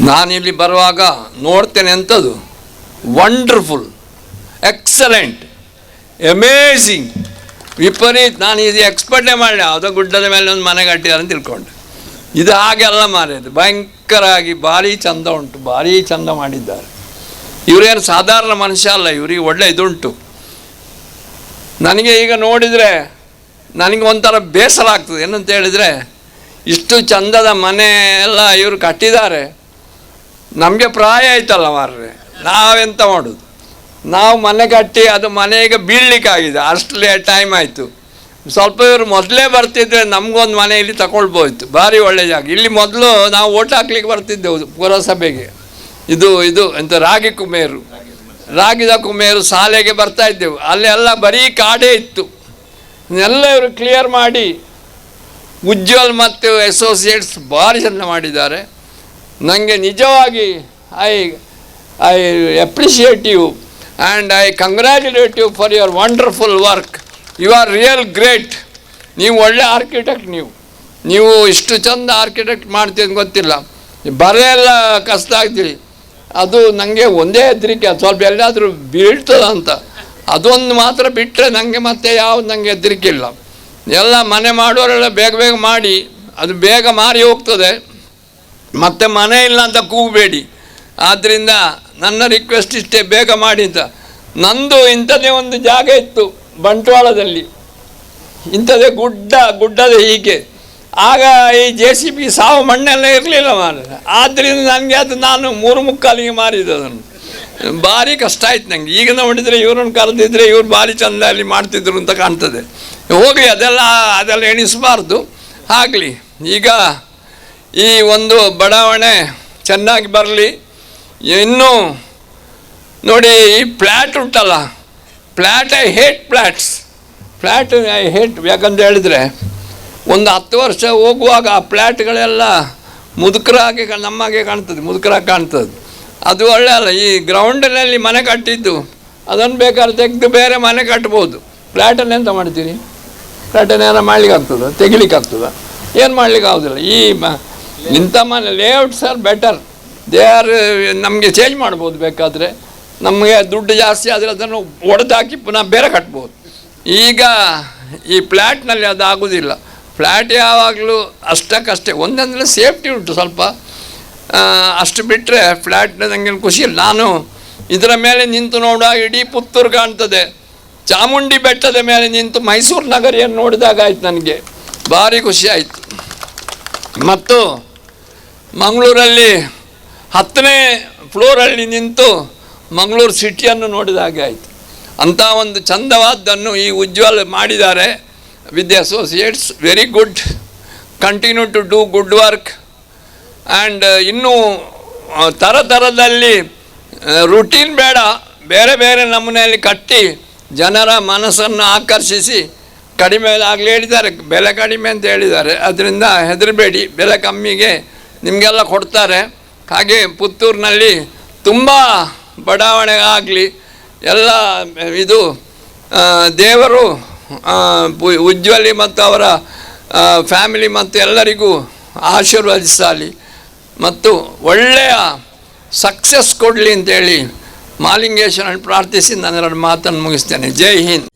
ನಾನಿಲ್ಲಿ ಬರುವಾಗ ನೋಡ್ತೇನೆ ಎಂಥದ್ದು. ವಂಡರ್ಫುಲ್ ಎಕ್ಸಲೆಂಟ್ ಎಮೇಝಿಂಗ್ ವಿಪರೀತ. ನಾನು ಇದು ಎಕ್ಸ್ಪರ್ಟೇ ಮಾಡಲಿ ಯಾವುದೋ ಗುಡ್ಡದ ಮೇಲೆ ಒಂದು ಮನೆ ಕಟ್ಟಿದ್ದಾರೆ ಅಂತ ತಿಳ್ಕೊಂಡೆ. ಇದು ಹಾಗೆಲ್ಲ ಮಾರಿದ್ದು ಭಯಂಕರ ಆಗಿ ಭಾರಿ ಚಂದ ಉಂಟು. ಭಾರಿ ಚಂದ ಮಾಡಿದ್ದಾರೆ. ಇವರೇನು ಸಾಧಾರಣ ಮನುಷ್ಯ ಅಲ್ಲ. ಇವರಿಗೆ ಒಳ್ಳೆ ಇದುಂಟು. ನನಗೆ ಈಗ ನೋಡಿದರೆ ನನಗೆ ಒಂಥರ ಬೇಸರ ಆಗ್ತದೆ. ಏನಂತ ಹೇಳಿದರೆ ಇಷ್ಟು ಚಂದದ ಮನೆ ಎಲ್ಲ ಇವರು ಕಟ್ಟಿದ್ದಾರೆ. ನಮಗೆ ಪ್ರಾಯ ಆಯ್ತಲ್ಲ ಮಾರ್ರೆ. ನಾವೆಂತ ಮಾಡೋದು? ನಾವು ಮನೆ ಕಟ್ಟಿ ಅದು ಮನೆಗೆ ಬೀಳ್ಲಿಕ್ಕಾಗಿದೆ. ಅಷ್ಟೇ ಟೈಮ್ ಆಯಿತು. ಸ್ವಲ್ಪ ಇವರು ಮೊದಲೇ ಬರ್ತಿದ್ರೆ ನಮಗೊಂದು ಮನೆ ಇಲ್ಲಿ ಭಾರಿ ಒಳ್ಳೆ ಜಾಗ. ಇಲ್ಲಿ ಮೊದಲು ನಾವು ಓಟ್ ಹಾಕ್ಲಿಕ್ಕೆ ಬರ್ತಿದ್ದೆವು ಪುರಸಭೆಗೆ. ಇದು ಇದು ಎಂತ ರಾಗಿ ಕುಮೇರು ರಾಗಿದ ಕುಮೇರು ಶಾಲೆಗೆ ಬರ್ತಾ ಇದ್ದೆವು. ಅಲ್ಲೆಲ್ಲ ಬರೀ ಕಾಡೇ ಇತ್ತು. ಎಲ್ಲ ಇವರು ಕ್ಲಿಯರ್ ಮಾಡಿ ಉಜ್ವಲ್ ಮತ್ತು ಅಸೋಸಿಯೇಟ್ಸ್ ಭಾರಿ ಚಂದ ಮಾಡಿದ್ದಾರೆ. ನನಗೆ ನಿಜವಾಗಿ I I appreciate and I congratulate you for your wonderful work you are real great ನೀವು ಒಳ್ಳೆ ಆರ್ಕಿಟೆಕ್ಟ್ ನೀವು. ನೀವು ಇಷ್ಟು ಚಂದ ಆರ್ಕಿಟೆಕ್ಟ್ ಮಾಡ್ತೀನಿ ಗೊತ್ತಿಲ್ಲ. ಬರೆಯೆಲ್ಲ ಕಷ್ಟ ಆಗ್ತೀರಿ ಅದು ನನಗೆ ಒಂದೇ ಹೆದರಿಕೆ. ಅದು ಸ್ವಲ್ಪ ಎಲ್ಲಾದರೂ ಬೀಳ್ತದ ಅಂತ. ಅದೊಂದು ಮಾತ್ರ ಬಿಟ್ಟರೆ ನನಗೆ ಮತ್ತೆ ಯಾವ ನನಗೆ ಹೆದರಿಕೆ ಇಲ್ಲ. ಎಲ್ಲ ಮನೆ ಮಾಡೋರೆಲ್ಲ ಬೇಗ ಬೇಗ ಮಾಡಿ. ಅದು ಬೇಗ ಮಾರಿ ಹೋಗ್ತದೆ. ಮತ್ತೆ ಮನೆ ಇಲ್ಲ ಅಂತ ಕೂಗಬೇಡಿ. ಆದ್ದರಿಂದ ನನ್ನ ರಿಕ್ವೆಸ್ಟ್ ಇಷ್ಟೇ, ಬೇಗ ಮಾಡಿ ಅಂತ. ನಂದು ಇಂಥದೇ ಒಂದು ಜಾಗ ಇತ್ತು ಬಂಟ್ವಾಳದಲ್ಲಿ. ಇಂಥದೇ ಗುಡ್ಡ, ಗುಡ್ಡದ ಹೀಗೆ. ಆಗ ಈ ಜೆ ಸಿ ಬಿ ಸಾವು ಮಣ್ಣೆಲ್ಲ ಇರಲಿಲ್ಲ ಮಾರ ಆದ್ದರಿಂದ ನನಗೆ ಅದು ನಾನು ಮೂರು ಮುಕ್ಕಾಲಿಗೆ ಮಾರಿದ್ದು ಅದನ್ನು. ಭಾರಿ ಕಷ್ಟ ಆಯ್ತು ನನಗೆ ಈಗ ನೋಡಿದರೆ ಇವ್ರನ್ನ ಕರೆದಿದ್ದರೆ ಇವ್ರು ಭಾರಿ ಚಂದ ಅಲ್ಲಿ ಮಾಡ್ತಿದ್ರು ಅಂತ ಕಾಣ್ತದೆ. ಹೋಗಲಿ, ಅದೆಲ್ಲ ಅದೆಲ್ಲ ಎಣಿಸಬಾರ್ದು. ಆಗಲಿ, ಈಗ ಈ ಒಂದು ಬಡಾವಣೆ ಚೆನ್ನಾಗಿ ಬರಲಿ. ಇನ್ನೂ ನೋಡಿ, ಈ ಫ್ಲ್ಯಾಟ್ ಉಂಟಲ್ಲ, flat I hate flats. Flat I hate, ಯಾಕಂತ ಹೇಳಿದರೆ, ಒಂದು ಹತ್ತು ವರ್ಷ ಹೋಗುವಾಗ ಆ ಫ್ಲ್ಯಾಟ್ಗಳೆಲ್ಲ ಮುದುಕರಾಗಿ ನಮ್ಮಾಗೆ ಕಾಣ್ತದೆ, ಮುದುಕರಾಗಿ ಕಾಣ್ತದೆ. ಅದು ಒಳ್ಳೆ ಅಲ್ಲ, ಈ ಗ್ರೌಂಡಿನಲ್ಲಿ ಮನೆ ಕಟ್ಟಿದ್ದು, ಅದನ್ನು ಬೇಕಾದ್ರೆ ತೆಗೆದು ಬೇರೆ ಮನೆ ಕಟ್ಬೋದು. ಫ್ಲ್ಯಾಟನ್ನು ಎಂತ ಮಾಡ್ತೀರಿ? ಫ್ಲ್ಯಾಟನ್ನು ಏನೋ ಮಾಡ್ಲಿಕ್ಕೆ ಆಗ್ತದ ತೆಗಿಲಿಕ್ಕೆ ಆಗ್ತದ ಏನು ಮಾಡ್ಲಿಕ್ಕೆ ಆಗೋದಿಲ್ಲ ಈ ಮ ಇಂಥ ಮನೆ layouts are better they are ನಮಗೆ ಚೇಂಜ್ ಮಾಡ್ಬೋದು ಬೇಕಾದರೆ. ನಮಗೆ ದುಡ್ಡು ಜಾಸ್ತಿ ಆದರೆ ಅದನ್ನು ಒಡೆದಾಕಿ ಪುನಃ ಬೇರೆ ಕಟ್ಬೋದು. ಈಗ ಈ ಫ್ಲ್ಯಾಟ್ನಲ್ಲಿ ಅದು ಆಗೋದಿಲ್ಲ. ಫ್ಲ್ಯಾಟ್ ಯಾವಾಗಲೂ ಅಷ್ಟಕ್ಕಷ್ಟೇ. ಒಂದಂದರೆ ಸೇಫ್ಟಿ ಉಂಟು ಸ್ವಲ್ಪ. ಅಷ್ಟು ಬಿಟ್ಟರೆ ಫ್ಲ್ಯಾಟ್ ನನಗೆ ಖುಷಿ ಇಲ್ಲ. ನಾನು ಇದರ ಮೇಲೆ ನಿಂತು ನೋಡುವಾಗ ಇಡೀ ಪುತ್ತೂರು ಕಾಣ್ತದೆ. ಚಾಮುಂಡಿ ಬೆಟ್ಟದ ಮೇಲೆ ನಿಂತು ಮೈಸೂರು ನಗರಿಯನ್ನು ನೋಡಿದಾಗ ಆಯ್ತು ನನಗೆ. ಭಾರಿ ಖುಷಿ ಆಯಿತು. ಮತ್ತು ಮಂಗಳೂರಲ್ಲಿ ಹತ್ತನೇ ಫ್ಲೋರಲ್ಲಿ ನಿಂತು ಮಂಗಳೂರು ಸಿಟಿಯನ್ನು ನೋಡಿದ ಹಾಗೆ ಆಯಿತು. ಅಂಥ ಒಂದು ಚಂದವಾದ್ದನ್ನು ಈ ಉಜ್ವಲ್ ಮಾಡಿದ್ದಾರೆ. The associates very good continue to do good work and ಇನ್ನೂ ಥರ ಥರದಲ್ಲಿ ರುಟೀನ್ ಬೇಡ. ಬೇರೆ ಬೇರೆ ನಮೂನೆಯಲ್ಲಿ ಕಟ್ಟಿ ಜನರ ಮನಸ್ಸನ್ನು ಆಕರ್ಷಿಸಿ ಕಡಿಮೆ ಆಗಲಿ ಹೇಳಿದ್ದಾರೆ. ಬೆಲೆ ಕಡಿಮೆ ಅಂತ ಹೇಳಿದ್ದಾರೆ. ಅದರಿಂದ ಹೆದರಬೇಡಿ. ಬೆಲೆ ಕಮ್ಮಿಗೆ ನಿಮಗೆಲ್ಲ ಕೊಡ್ತಾರೆ. ಹಾಗೆ ಪುತ್ತೂರಿನಲ್ಲಿ ತುಂಬ ಬಡಾವಣೆ ಆಗಲಿ ಎಲ್ಲ, ಇದು ದೇವರು ಉಜ್ವಲಿ ಮತ್ತು ಅವರ ಫ್ಯಾಮಿಲಿ ಮತ್ತು ಎಲ್ಲರಿಗೂ ಆಶೀರ್ವದಿಸಲಿ. ಮತ್ತು ಒಳ್ಳೆಯ ಸಕ್ಸಸ್ ಕೊಡಲಿ ಅಂತೇಳಿ ಮಾಲಿಂಗೇಶ್ವರನ್ನು ಪ್ರಾರ್ಥಿಸಿ ನಾನು ಎರಡು ಮಾತನ್ನು ಮುಗಿಸ್ತೇನೆ. ಜೈ ಹಿಂದ್.